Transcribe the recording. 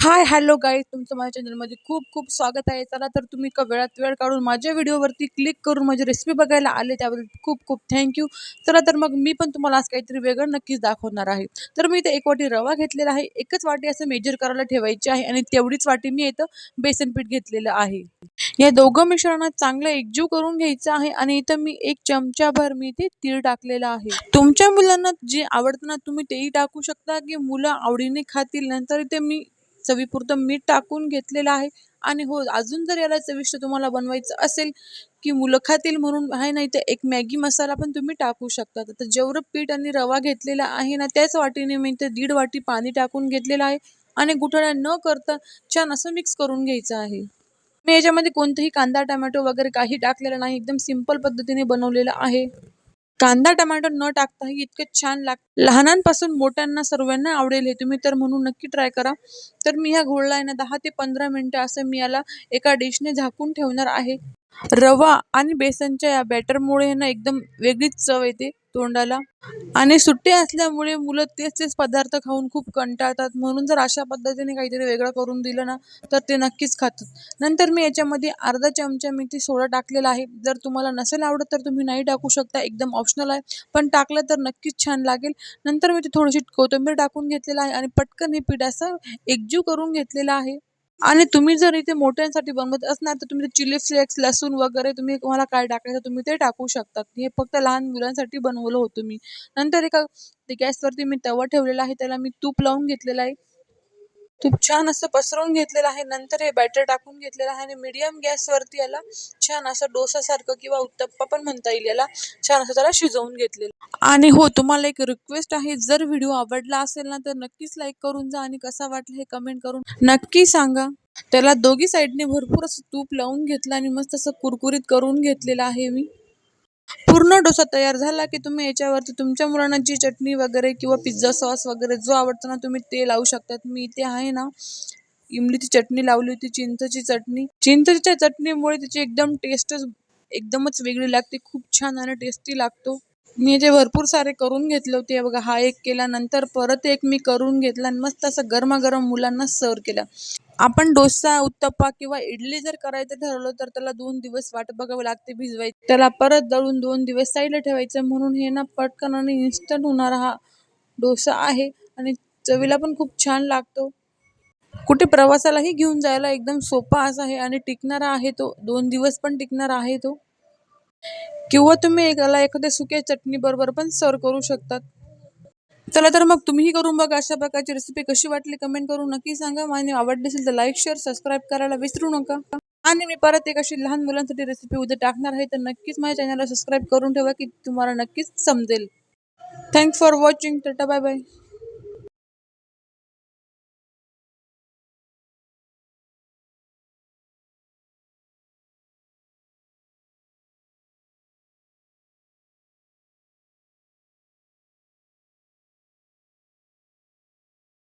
Hi hello guys तुमचं माझ्या चॅनलमध्ये खूप खूप स्वागत आहे. चला तर तुम्ही का वेळात वेळ काढून माझ्या व्हिडिओवरती क्लिक करून माझी रेसिपी बघायला आले त्याबद्दल खूप खूप थँक्यू चला तर मग मी पण तुम्हाला आज काहीतरी वेगळं नक्कीच दाखवणार आहे. तर मी इथे एक वाटी रवा घेतलेला आहे एकच वाटी असं मेजर करायला ठेवायची आहे आणि तेवढीच वाटी मी इथं बेसन पीठ घेतलेलं आहे. या दोघं मिश्रणात चांगलं एकजीव करून घ्यायचं आहे आणि इथं मी एक चमचाभर मी इथे तीळ टाकलेलं आहे. तुमच्या मुलांना जे आवडतं ना तुम्ही तेही टाकू शकता की मुलं आवडीने खातील नंतर इथे मी चवीपुरतं मीठ टाकून घेतलेलं आहे. आणि हो अजून जर याला चविष्ट तुम्हाला बनवायचं असेल की मुलं खातील म्हणून आहे नाही तर एक मॅगी मसाला पण तुम्ही टाकू शकता. तर जेवढं पीठ आणि रवा घेतलेला आहे ना त्याच वाटीने मी ते दीड वाटी पाणी टाकून घेतलेलं आहे. आणि गुठळ्या न करता छान असं मिक्स करून घ्यायचं आहे. मी याच्यामध्ये कोणतंही कांदा टमॅटो वगैरे काही टाकलेलं नाही. एकदम सिंपल पद्धतीने बनवलेलं आहे. कांदा टमाटर न टाकताही इतकं छान लाग लहानांपासून मोठ्यांना सर्वांना आवडेल हे तुम्ही तर म्हणून नक्की ट्राय करा. तर मी ह्या घोळला आहे ना दहा ते पंधरा मिनटं असं मी याला एका डिशने झाकून ठेवणार आहे. रवा आणि बेसनच्या या बॅटरमुळे ना एकदम वेगळीच चव येते. तोंडाला. आणि सुट्टी असल्यामुळे मुलं तेच तेच पदार्थ खाऊन खूप कंटाळतात. म्हणून जर अशा पद्धतीने काहीतरी वेगळं करून दिलं ना तर ते नक्कीच खातात. नंतर मी याच्यामध्ये अर्धा चमचा मी ती सोडा टाकलेला आहे. जर तुम्हाला नसेल आवडत तर तुम्ही नाही टाकू शकता. एकदम ऑप्शनल आहे. पण टाकलं तर नक्कीच छान लागेल. नंतर मी ती थोडीशी कोथिंबीर टाकून घेतलेलं आहे. आणि पटकन हे पीठ असं एकजीव करून घेतलेलं आहे. आणि तुम्ही जर इथे मोठ्यांसाठी बनवत असणार तर तुम्ही चिली फ्लेक्स लसूण वगैरे तुम्ही तुम्हाला काय टाकायचं तुम्ही ते टाकू शकतात. हे फक्त लहान मुलांसाठी बनवलं होतं मी. नंतर एका ते गॅसवरती मी तवा ठेवलेला आहे त्याला मी तूप लावून घेतलेलं आहे. तूप छान असं पसरवून घेतलेलं आहे. नंतर हे बॅटर टाकून घेतलेलं आहे आणि मिडियम गॅसवरती याला छान असं डोसासारखं किंवा उत्तप्पा पण म्हणता येईल याला. छान असं त्याला शिजवून घेतलेलं आणि हो तुम्हाला एक रिक्वेस्ट आहे. जर व्हिडिओ आवडला असेल ना तर नक्कीच लाईक करून जा आणि कसा वाटला हे कमेंट करून नक्की सांगा. त्याला दोघी साईडने भरपूर असं तूप लावून घेतलं आणि मस्त असं कुरकुरीत करून घेतलेलं आहे मी. पूर्ण डोसा तयार झाला की तुम्ही याच्यावरती तुमच्या मुलांना जी चटणी वगैरे किंवा पिझ्झा सॉस वगैरे जो आवडतो ना तुम्ही ते लावू शकतात. मी इथे आहे ना इमलीची चटणी लावली होती चिंचची चटणी. चिंचच्या चटणीमुळे त्याची एकदम टेस्टच एकदमच वेगळी लागते. खूप छान आणि टेस्टी लागतो. मी जे भरपूर सारे करून घेतले होते. बघा हा एक केला नंतर परत एक मी करून घेतला आणि मस्त असं गरमागरम मुलांना सर्व केला. आपण डोसा उत्तप्पा किंवा इडली जर करायचं ठरवलं तर त्याला दोन दिवस वाट बघावं लागते भिजवायची. त्याला परत दळून दोन दिवस साईडला ठेवायचं. म्हणून हे ना पटकन आणि इन्स्टंट होणारा हा डोसा आहे आणि चवीला पण खूप छान लागतो. कुठे प्रवासालाही घेऊन जायला एकदम सोपा असा आहे आणि टिकणारा आहे तो. दोन दिवस पण टिकणारा आहे तो. किंवा तुम्ही एकाला एखाद्या सुक्या चटणी बरोबर पण सर्व करू शकतात. चला तर मग तुम्हीही करून बघा अशा प्रकारची रेसिपी कशी वाटली कमेंट करून नक्की सांगा. आणि आवडली असेल तर लाईक शेअर सबस्क्राईब करायला विसरू नका. आणि मी परत एक अशी लहान मुलांसाठी रेसिपी उद्या टाकणार आहे तर नक्कीच माझ्या चॅनलला सबस्क्राईब करून ठेवा की तुम्हाला नक्कीच समजेल. Thanks for watching tata bye bye